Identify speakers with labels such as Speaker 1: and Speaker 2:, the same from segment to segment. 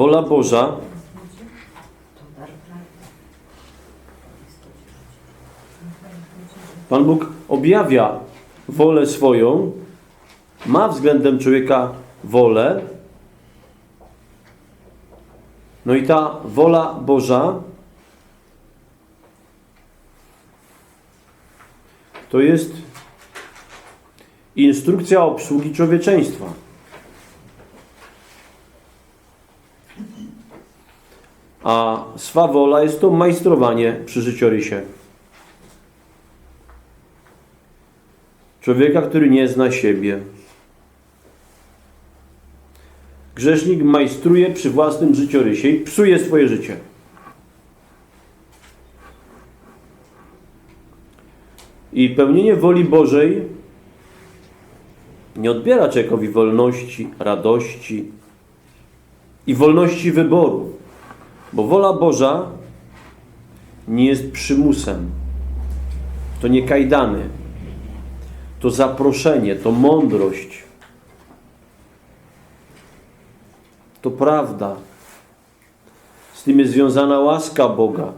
Speaker 1: wola Boża Pan Bóg objawia wolę swoją, ma względem człowieka wolę. No i ta wola Boża to jest instrukcja obsługi człowieczeństwa. A swa wola jest to majstrowanie przy życiorysie. Człowieka, który nie zna siebie. Grzesznik majstruje przy własnym życiorysie i psuje swoje życie. I pełnienie woli Bożej nie odbiera człowiekowi wolności, radości i wolności wyboru. Bo wola Boża nie jest przymusem. To nie kajdany. To zaproszenie, to mądrość. To prawda. Z tym jest związana łaska Boga.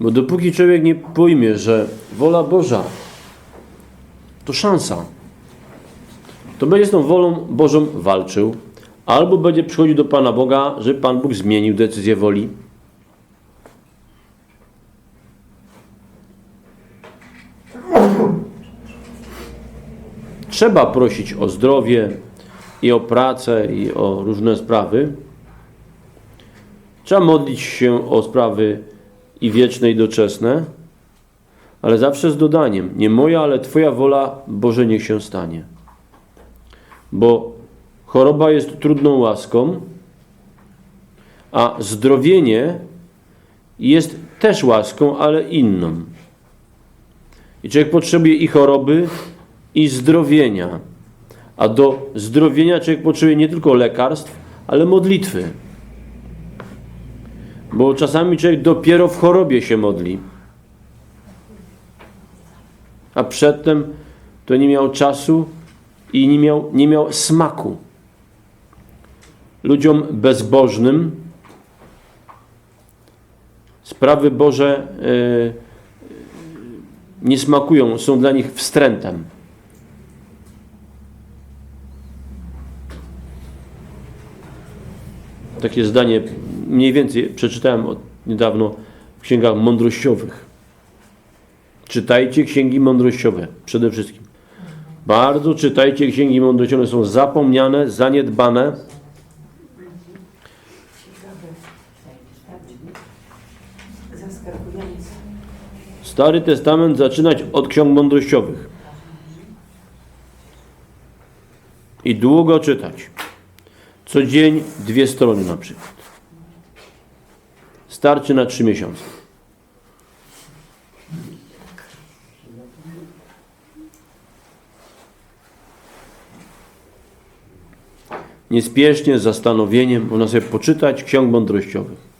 Speaker 1: Bo dopóki człowiek nie pojmie, że wola Boża to szansa, to będzie z tą wolą Bożą walczył, albo będzie przychodził do Pana Boga, że Pan Bóg zmienił decyzję woli. Trzeba prosić o zdrowie i o pracę i o różne sprawy. Trzeba modlić się o sprawy i wieczne i doczesne, ale zawsze z dodaniem, nie moja, ale Twoja wola, Boże, niech się stanie. Bo choroba jest trudną łaską, a zdrowienie jest też łaską, ale inną. I człowiek potrzebuje i choroby, i zdrowienia. A do zdrowienia człowiek potrzebuje nie tylko lekarstw, ale modlitwy. Bo czasami człowiek dopiero w chorobie się modli. A przedtem to nie miał czasu i nie miał, nie miał smaku. Ludziom bezbożnym sprawy Boże yy, nie smakują, są dla nich wstrętem. Takie zdanie mniej więcej przeczytałem niedawno w księgach mądrościowych. Czytajcie księgi mądrościowe przede wszystkim. Bardzo czytajcie księgi mądrościowe, są zapomniane, zaniedbane. Stary Testament zaczynać od ksiąg mądrościowych. I długo czytać. Co dzień dwie strony na przykład. Starczy na trzy miesiące. Niespiesznie, z zastanowieniem, można sobie poczytać ksiąg mądrościowych.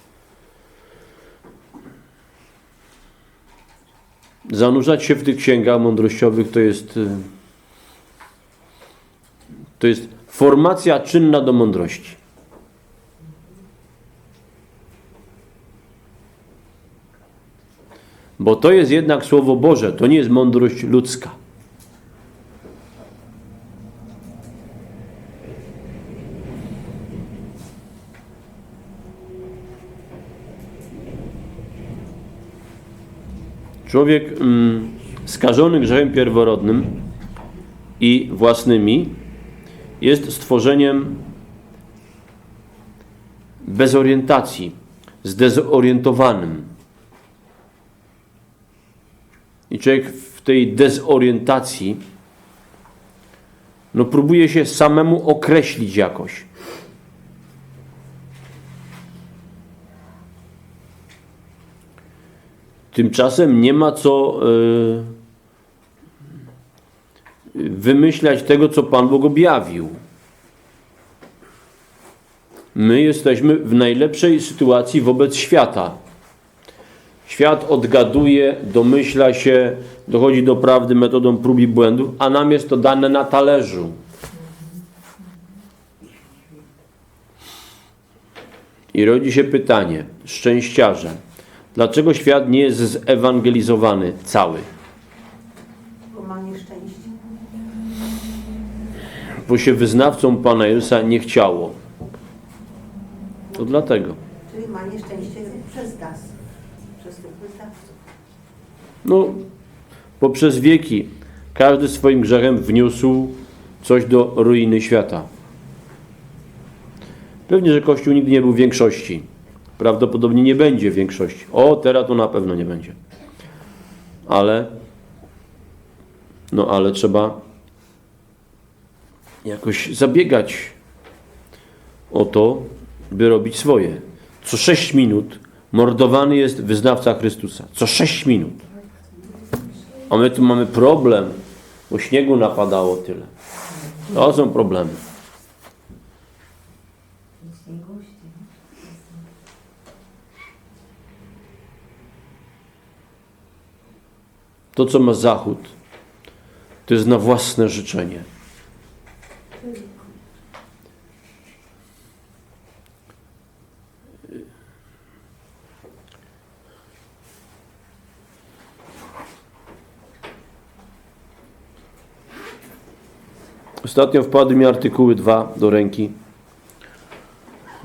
Speaker 1: Zanurzać się w tych księgach mądrościowych to jest y, to jest formacja czynna do mądrości. Bo to jest jednak Słowo Boże, to nie jest mądrość ludzka. Człowiek mm, skażony grzechem pierworodnym i własnymi jest stworzeniem bez orientacji, zdezorientowanym. I człowiek w tej dezorientacji no próbuje się samemu określić jakoś. Tymczasem nie ma co y, wymyślać tego, co Pan Bóg objawił. My jesteśmy w najlepszej sytuacji wobec świata. Świat odgaduje, domyśla się, dochodzi do prawdy metodą prób i błędów, a nam jest to dane na talerzu. I rodzi się pytanie, szczęściarze, dlaczego świat nie jest zewangelizowany cały?
Speaker 2: Bo mam nieszczęście.
Speaker 1: Bo się wyznawcom Pana Jezusa nie chciało. To dlatego.
Speaker 2: Czyli ma nieszczęście przez nas, przez tych wystawców.
Speaker 1: No, poprzez wieki każdy swoim grzechem wniósł coś do ruiny świata. Pewnie, że Kościół nigdy nie był w większości. Prawdopodobnie nie będzie w większości. O, teraz to na pewno nie będzie. Ale, no ale trzeba jakoś zabiegać o to, by robić swoje. Co 6 minut mordowany jest wyznawca Chrystusa. Co 6 minut. A my tu mamy problem, bo śniegu napadało tyle. To są problemy. To, co ma Zachód, to jest na własne życzenie. Ostatnio wpadły mi artykuły dwa do ręki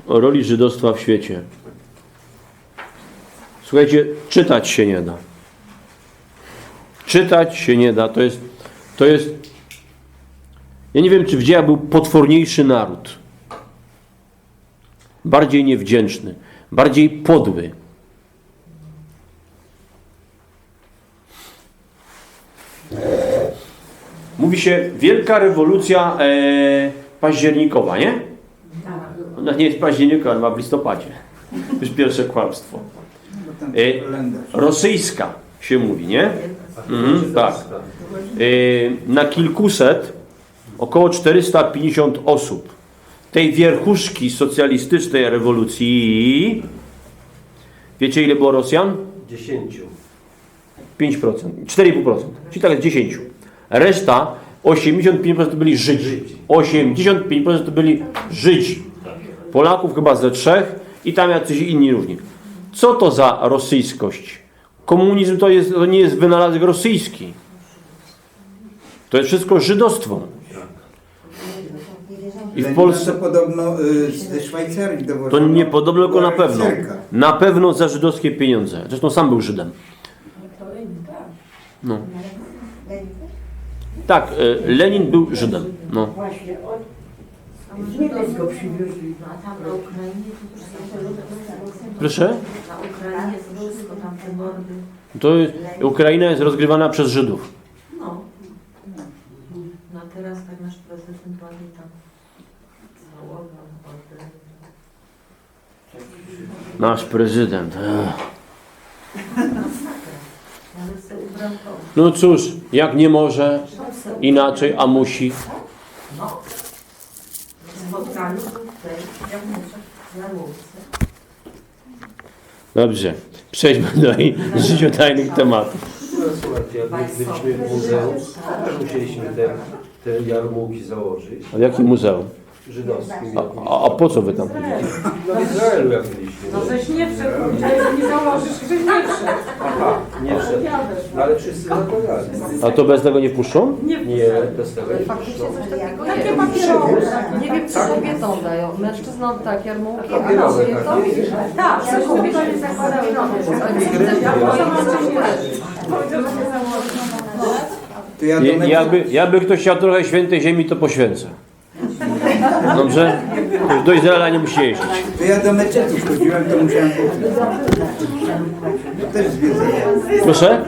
Speaker 1: o roli żydostwa w świecie. Słuchajcie, czytać się nie da. Czytać się nie da. To jest, to jest. Ja nie wiem, czy w dziejach był potworniejszy naród. Bardziej niewdzięczny, bardziej podły. Mówi się wielka rewolucja e, październikowa, nie? Ona nie jest październikowa, ale ma w listopadzie. To jest pierwsze kłamstwo. E, rosyjska się mówi, nie? Mhm, tak. E, na kilkuset, około 450 osób tej wierchuszki socjalistycznej rewolucji. Wiecie ile było Rosjan?
Speaker 3: 10.
Speaker 1: 5%, 4,5%, czyli tak jest 10. Reszta 85% to byli Żydzi. 85% to byli Żydzi. Polaków chyba ze trzech i tam jacyś inni różni. Co to za rosyjskość? Komunizm to, jest, to nie jest wynalazek rosyjski. To jest wszystko żydostwo. I w Polsce
Speaker 4: to podobno y, ze Szwajcarii
Speaker 1: to nie podobno, tylko na pewno. Na pewno za żydowskie pieniądze. Zresztą sam był Żydem. No. Tak, e, Lenin był Żydem. No.
Speaker 5: Z Niemiec go przywiozli.
Speaker 6: A tam na Ukrainie to też są
Speaker 1: Proszę?
Speaker 6: Na Ukrainie to wszystko, tam te mordy.
Speaker 1: To jest, Ukraina jest rozgrywana przez Żydów.
Speaker 6: No. No a teraz tak nasz prezydent ładnie tam order.
Speaker 1: Nasz prezydent. Ech.
Speaker 6: To.
Speaker 1: No cóż, jak nie może, inaczej, a musi.
Speaker 6: No. Jarmułce.
Speaker 1: Dobrze, przejdźmy do życiodajnych tematów.
Speaker 3: No, słuchajcie, jak my byliśmy w muzeum, też musieliśmy te, te jarmułki założyć.
Speaker 1: A jakim muzeum?
Speaker 3: Żydowskim.
Speaker 1: A, a, po co wy tam chodzicie?
Speaker 3: No Izraelu jak byliśmy.
Speaker 5: No żeś nie wszedł, że nie założysz, żeś nie wszedł.
Speaker 3: Aha, nie wszedł. No ale wszyscy zakładali.
Speaker 1: A to bez tego nie wpuszczą?
Speaker 3: Nie, bez tego nie przyszło.
Speaker 5: Takie papierowe.
Speaker 7: Nie wiem, czy kobietom dają. Mężczyznom tak, jarmułki, a
Speaker 3: Papierowe
Speaker 7: kobietom?
Speaker 5: Tak, że kobiety nie zakładały
Speaker 4: To ja,
Speaker 1: Nie,
Speaker 4: do
Speaker 1: jakby, jakby ktoś chciał trochę świętej ziemi, to poświęcę. Dobrze? Już do Izraela nie musi jeździć.
Speaker 4: to ja do meczetów chodziłem, to musiałem kupić. To też zwiedzenie.
Speaker 1: Proszę?